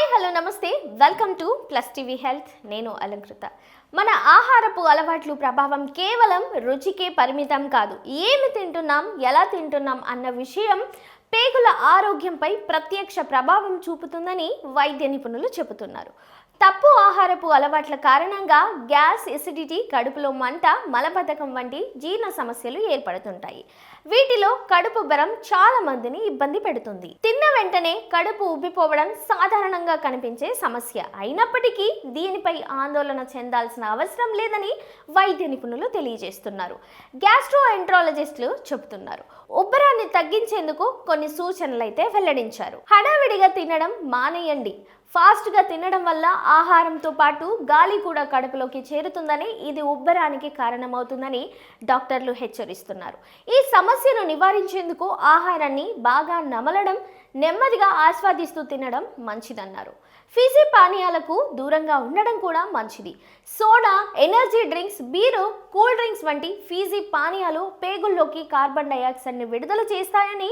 Hi hello నమస్తే. Welcome to plus TV health నేను అలంకృత. మన ఆహారపు అలవాట్లు ప్రభావం కేవలం రుచికే పరిమితం కాదు. ఏమి తింటున్నాం ఎలా తింటున్నాం అన్న విషయం పేగుల ఆరోగ్యంపై ప్రత్యక్ష ప్రభావం చూపుతుందని వైద్య నిపుణులు చెబుతున్నారు. తప్పు ఆహారపు అలవాట్ల కారణంగా గ్యాస్ ఎసిడిటీ కడుపులో మంట మలబద్ధకం వంటి జీర్ణ సమస్యలు ఏర్పడుతుంటాయి. వీటిలో కడుపు బరం చాలా మందిని ఇబ్బంది పెడుతుంది. తిన్న వెంటనే కడుపు ఉబ్బిపోవడం సాధారణంగా కనిపించే సమస్య. అయినప్పటికీ దీనిపై ఆందోళన చెందాల్సిన అవసరం లేదని వైద్య నిపుణులు తెలియజేస్తున్నారు. గ్యాస్ట్రో ఎంట్రాలజిస్టులు చెబుతున్నారు. ఉబ్బరాన్ని తగ్గించేందుకు కొన్ని సూచనలు అయితే వెల్లడించారు. హడావిడిగా తినడం మానేయండి. ఫాస్ట్గా తినడం వల్ల ఆహారంతో పాటు గాలి కూడా కడుపులోకి చేరుతుందని ఇది ఉబ్బరానికి కారణమవుతుందని డాక్టర్లు హెచ్చరిస్తున్నారు. ఈ సమస్యను నివారించేందుకు ఆహారాన్ని బాగా నమలడం నెమ్మదిగా ఆస్వాదిస్తూ తినడం మంచిదన్నారు. ఫిజీ పానీయాలకు దూరంగా ఉండడం కూడా మంచిది. Soda energy drinks beer cool drinks వంటి ఫీజీ పానీయాలు పేగుల్లోకి కార్బన్ డైఆక్సైడ్ని విడుదల చేస్తాయని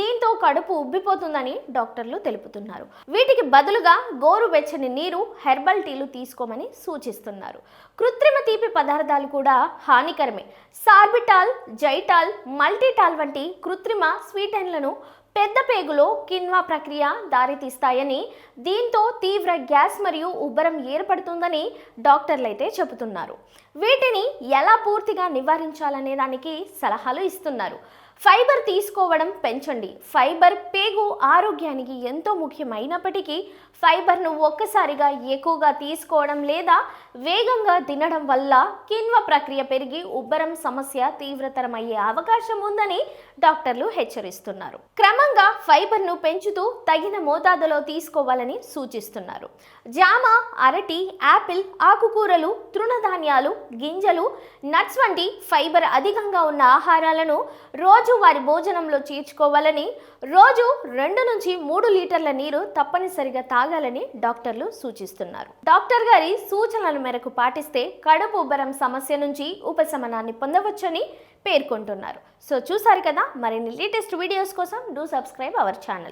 దీంతో కడుపు ఉబ్బిపోతుందని డాక్టర్లు తెలుపుతున్నారు. వీటికి బదులుగా గోరువెచ్చని నీరు హెర్బల్ టీలు తీసుకోమని సూచిస్తున్నారు. కృత్రిమ తీపి పదార్థాలు కూడా హానికరమే. సార్బిటాల్ జైటాల్ మల్టీటాల్ వంటి కృత్రిమ స్వీటెన్లను పెద్ద పేగులో కిన్వా ప్రక్రియ దారితీస్తాయని దీంతో తీవ్ర గ్యాస్ మరియు ఉబ్బరం ఏర్పడుతుందని డాక్టర్లు అయితే చెబుతున్నారు. వీటిని ఎలా పూర్తిగా నివారించాలనే దానికి సలహాలు ఇస్తున్నారు. ఫైబర్ తీసుకోవడం పెంచండి. ఫైబర్ పేగు ఆరోగ్యానికి ఎంతో ముఖ్యమైనప్పటికీ ఫైబర్ను ఒక్కసారిగా ఎక్కువగా తీసుకోవడం లేదా వేగంగా తినడం వల్ల కిన్వ ప్రక్రియ పెరిగి ఉబ్బరం సమస్య తీవ్రతరమయ్యే అవకాశం ఉందని డాక్టర్లు హెచ్చరిస్తున్నారు. క్రమంగా ఫైబర్ను పెంచుతూ తగిన మోతాదులో తీసుకోవాలని సూచిస్తున్నారు. జామ అరటి యాపిల్ ఆకుకూరలు తృణధాన్యాలు గింజలు నట్స్ వంటి ఫైబర్ అధికంగా ఉన్న ఆహారాలను రోజు రోజు వారి భోజనంలో చేర్చుకోవాలని రోజు రెండు నుంచి మూడు లీటర్ల నీరు తప్పనిసరిగా తాగాలని డాక్టర్లు సూచిస్తున్నారు. డాక్టర్ గారి సూచనల మేరకు పాటిస్తే కడుపు ఉబ్బరం సమస్య నుంచి ఉపశమనాన్ని పొందవచ్చని పేర్కొంటున్నారు. సో చూసారు కదా మరిన్ని లేటెస్ట్ వీడియోస్ కోసం డూ సబ్స్క్రైబ్ అవర్ ఛానల్